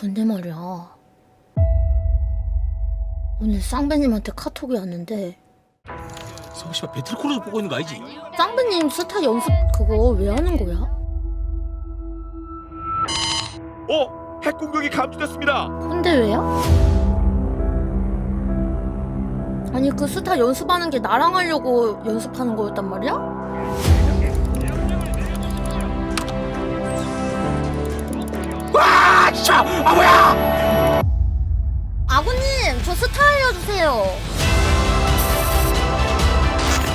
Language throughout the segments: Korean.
근데 말이야. 오늘 쌍배님한테 카톡이 왔는데 성우 씨발 배틀코를 보고 있는 거 알지? 쌍배님 스타 연습 그거 왜 하는 거야? 어? 핵 공격이 감지됐습니다. 근데 왜요? 아니 그 스타 연습하는 게 나랑 하려고 연습하는 거였단 말이야? 와 진짜 아 뭐야? 아구님 저 스타 알려주세요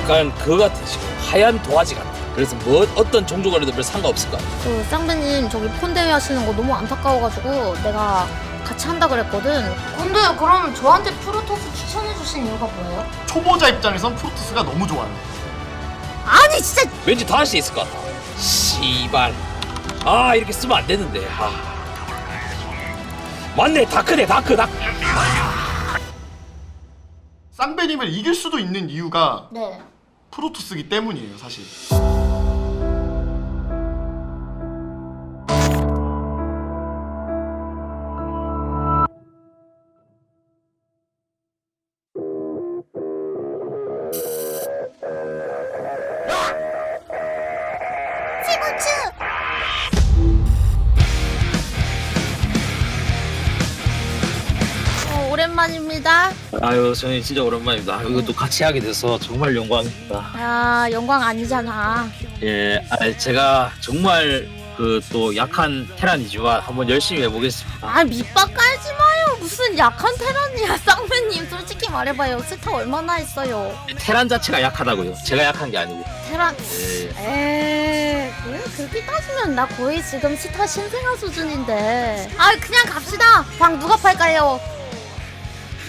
약간 그거 같아 지금 하얀 도화지 같아. 그래서 뭐 어떤 종족을 해도 별 상관없을까? 그 쌍배님 저기 폰대회 하시는 거 너무 안타까워가지고 내가 같이 한다 그랬거든 근데 그럼 저한테 프로토스 추천해주신 이유가 뭐예요? 초보자 입장에선 프로토스가 너무 좋아요. 아니 진짜 왠지 더할수 있을 것 같아. 씨발. 아 이렇게 쓰면 안 되는데. 아. 맞네 다크네 다크 다크. 쌍배님을 이길 수도 있는 이유가 네 프로토스기 때문이에요, 사실. 오랜만입니다 아유 저희 진짜 오랜만입니다. 아유, 이것도 같이 하게 돼서 정말 영광입니다. 야 영광 아니잖아 예, 아, 제가 정말 그 또 약한 테란이지만 한번 열심히 해보겠습니다. 아 밑밥 깔지 마요 무슨 약한 테란이야 쌍배님 솔직히 말해봐요 스타 얼마나 했어요 테란 자체가 약하다고요. 제가 약한 게 아니고. 테란 예. 에이 그래? 그렇게 따지면 나 거의 지금 스타 신생아 수준인데 아 그냥 갑시다 방 누가 팔까요?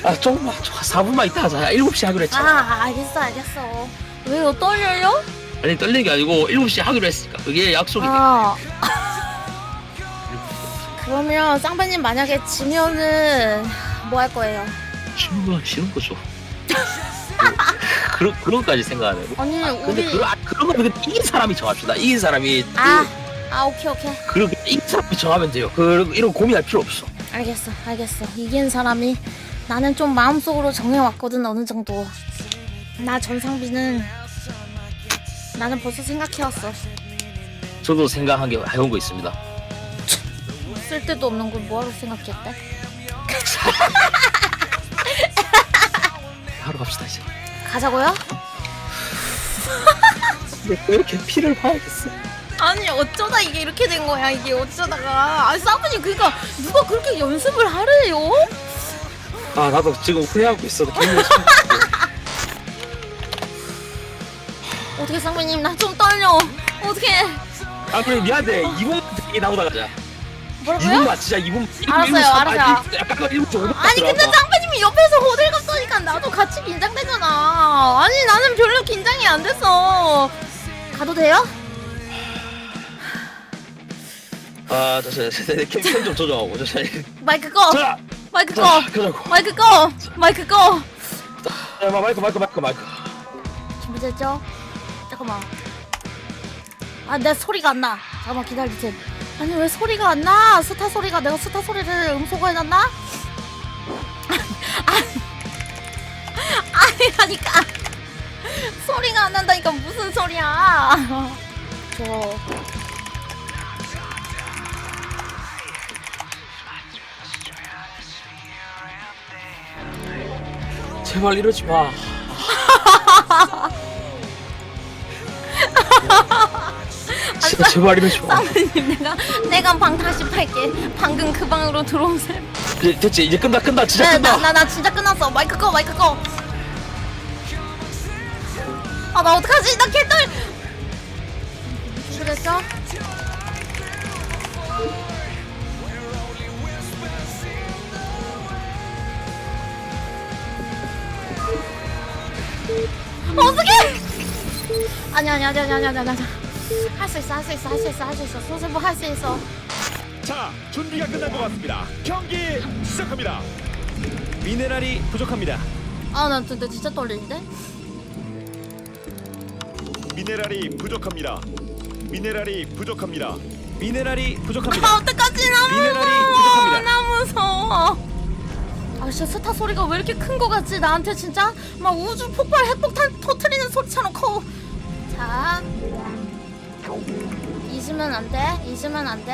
아 조금만, 조 4분만 있다 하자. 7시 하기로 했잖아. 아 알겠어 알겠어 왜요 떨려요? 아니 떨리는 게 아니고 7시 하기로 했으니까 그게 약속이 돼. 아 그러면 쌍배님 만약에 지면은 뭐 할 거예요? 쉬는 거 쉬는 거죠. 그런 그런 것까지 생각하네. 아니 근데 우리 그런 아, 그런 거는 이긴 사람이 정합시다. 이긴 사람이 아, 아 오케이 오케이 그, 그런 이긴 사람이 정하면 돼요. 그 이런 거 고민할 필요 없어. 알겠어 알겠어 이긴 사람이 나는 좀 마음속으로 정해왔거든 어느 정도 나 전상비는 나는 벌써 생각해왔어 저도 생각한 게 해온 거 있습니다. 쓸데도 없는 걸 뭐하러 생각했대? 하러 갑시다 이제. 가자고요? 왜 이렇게 피를 봐야겠어? 아니 어쩌다 이게 이렇게 된 거야 이게 어쩌다가 아 사부님 그니까 누가 그렇게 연습을 하래요? 아 나도 지금 후회하고 있어. 열심히 어떻게 쌍배님 나 좀 떨려 어떻게 아 그래 미안해. 2분 되게 나오다 가자. 뭐라고요? 2분만 진짜 2분. 알았어요, 알았어요. 약간 1분 좀 아니 근데 쌍배님이 옆에서 호들갑 떠니까 나도 같이 긴장되잖아 아니 나는 별로 긴장이 안 됐어 가도 돼요? 아 잠시만 캠좀 조정하고 잠시만. 마이크 꺼 자, 마이크 꺼자 그러고. 마이크 꺼 마이크 꺼 야, 마이크 마이크 마이크 마이크. 준비됐죠? 잠깐만 아 내 소리가 안 나 잠깐만 기다리세요 아니 왜 소리가 안 나? 스타 소리가 내가 스타 소리를 음소거 해놨나? 아니 아니라니까 소리가 안 난다니까 무슨 소리야 저 제발 이러지 마. 진짜 제발 이러지 마. 쌍배님 내가 내가 방 다시 팔게 방금 그 방으로 들어오세요 이제 됐지 이제 끝나 끝나 진짜 네, 끝나. 나, 나, 나 진짜 끝났어. 마이크 꺼, 마이크 꺼. 아, 나 어떡하지? 나 개떨. 그랬어? 아니, 아니, 아니, 아니, 아니, 아니, 아니. 할 수 있어, 할 수 있어, 할 수 있어, 할 수 있어. 소세보 할 수 있어. 자, 준비가 끝난 것 같습니다. 경기 시작합니다. 미네랄이 부족합니다. 아, 나 진짜, 진짜 떨리는데? 미네랄이 부족합니다. 미네랄이 부족합니다. 미네랄이 부족합니다. 아, 어떡하지? 나무! 미네랄이 부족합니다. 나무! 씨 스타 소리가 왜 이렇게 큰 거 같지? 나한테 진짜 막 우주 폭발 핵폭탄 터트리는 소리처럼 커. 자, 잊으면 안 돼. 잊으면 안 돼.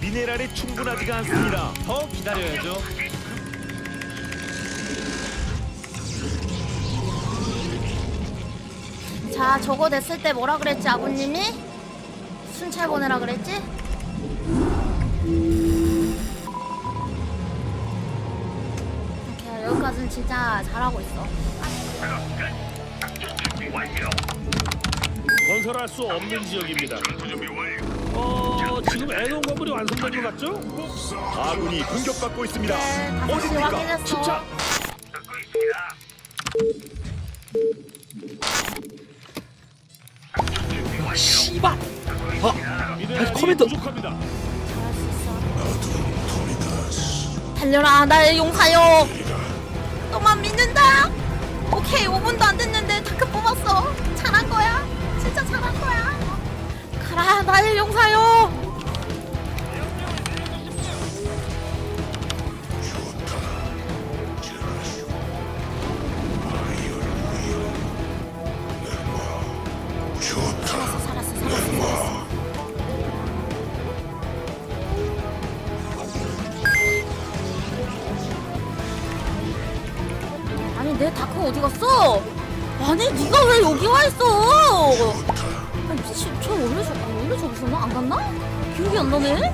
미네랄이 충분하지가 않습니다. 더 기다려야죠. 자, 저거 냈을 때 뭐라 그랬지 아버님이? 순찰 보내라 그랬지? 여기까지는 진짜 잘하고 있어. 건설할 수 없는 지역입니다. 어, 지금 애동 건물이 완성된 것 같죠? 아군이 공격받고 있습니다. 네, 다섯 시 어딥니까? 확인했어. 침착. 와 씨발 미네랄이 커맨더. 부족합니다. 잘할 수 있어. 달려라, 나의 용사여. 너만 믿는다. 오케이, 5분도 안 됐는데 다크 뽑았어. 잘한 거야. 진짜 잘한 거야. 가라, 나의 용사여. 살았어, 살았어, 살았어, 살았어. 내 다크 어디 갔어? 아니 네가 왜 여기 와 있어? 아니 미친 저 원래 저 원래 저기 있었나? 안 갔나? 기억이 안 나네.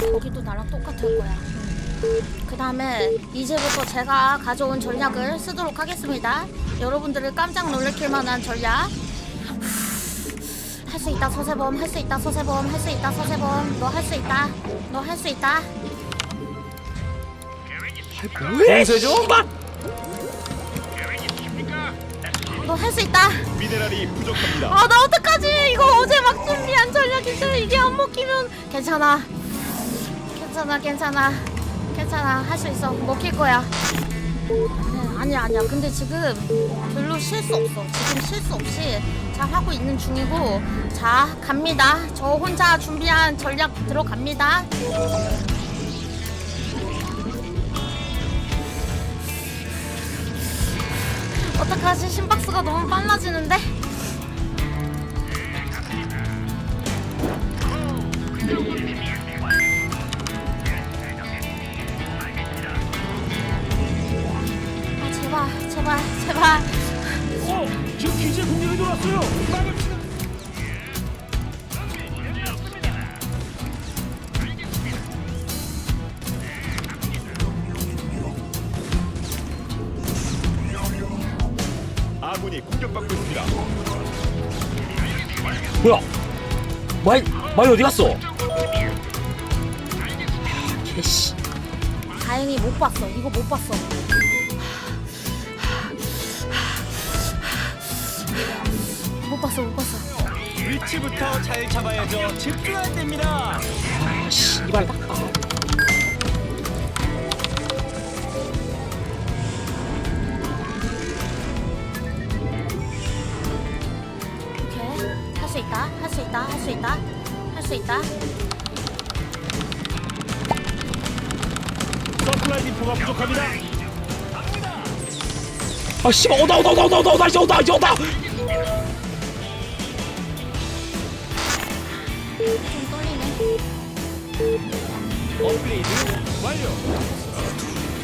거기도 나랑 똑같을 거야. 그 다음에 이제부터 제가 가져온 전략을 쓰도록 하겠습니다. 여러분들을 깜짝 놀래킬 만한 전략. 할 수 있다 서세범. 할 수 있다 서세범. 할 수 있다 서세범. 너 할 수 있다. 너 할 수 있다. 공세죠? 너 할 수 있다. 미네랄이 부족합니다. 아 나 어떡하지? 이거 어제 막 준비한 전략인데 이게 안 먹히면 괜찮아. 괜찮아 괜찮아. 괜찮아. 할 수 있어. 먹힐 거야. 네, 아니야 아니야. 근데 지금 별로 실수 없어. 지금 실수 없이 잘 하고 있는 중이고 자 갑니다. 저 혼자 준비한 전략 들어갑니다. 어떡하지? 심박수가 너무 빨라지는데 제발 제발 어, 지금 기재 공격이 들어왔어요. 막을 치는 아군이 공격받고 있습니다. 뭐야 마이 마이 어디 갔어? 개씨 다행히 못 봤어 이거 못 봤어 봤어 못 봤어 위치부터 잘 잡아야죠. 집중해야 됩니다. 아 씨발 아, 오케이 할 수 있다 할 수 있다 할 수 있다 할 수 있다 서플라이 디포가 부족합니다. 아 씨발 오다 오다 오다 오다 오다 오다 오다 오다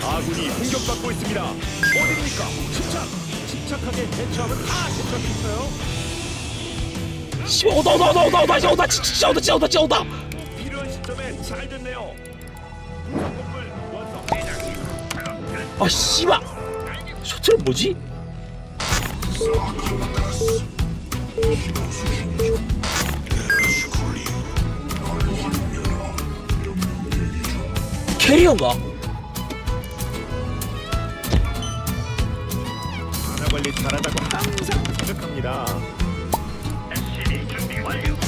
아군이 공격받고 있습니다. 어디입니까? 침착. 침착하게 대처하면 다 대처할 수 있어요. 씨발 오다 오다 오다 오다 오다 오다 진짜 오다 진짜 오다 진짜 오다 필요한 시점에 잘 됐네요. 아 씨발 셔틀은 뭐지? 캐리어인가? 하나 관리 잘하다고 항상 부족합니다. 다리는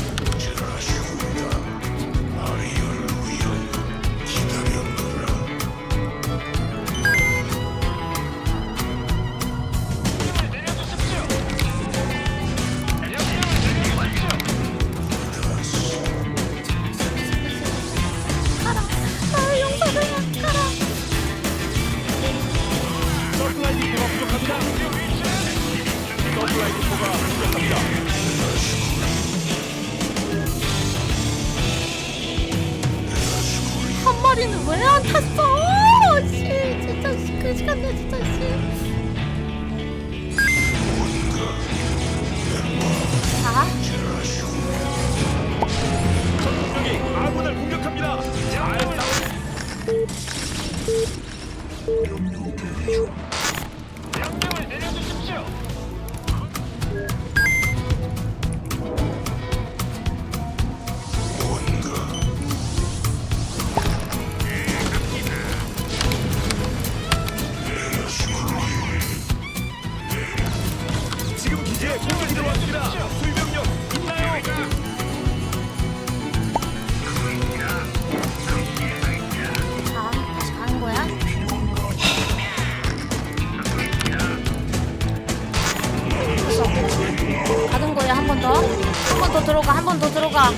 씨, 그시 가는 거야 한 번 더. 한 번 더 들어가. 한 번 더 들어가.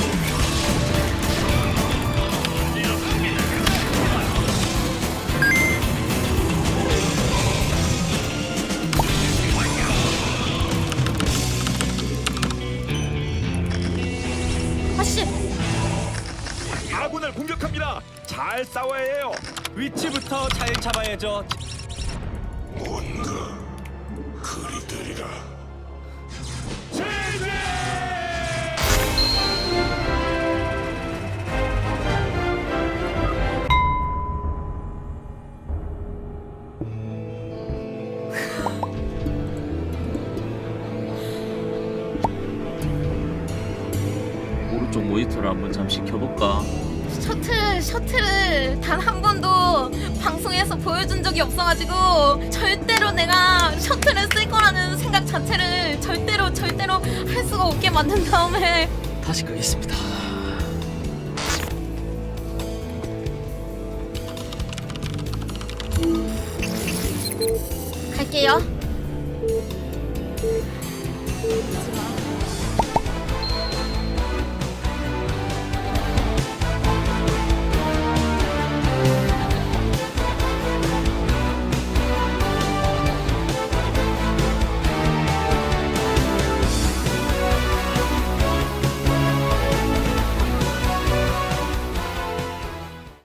아씨. 아군을 공격합니다. 잘 싸워야 해요. 위치부터 잘 잡아야죠. 오른쪽 모니터를 한번 잠시 켜볼까? 셔틀 셔틀을 단 한 번도 방송에서 보여준 적이 없어가지고 절대로 내가 셔틀을 쓸 거라는 생각 자체를 절대로 절대로 할 수가 없게 만든 다음에 다시 끄겠습니다. 갈게요. 하지마.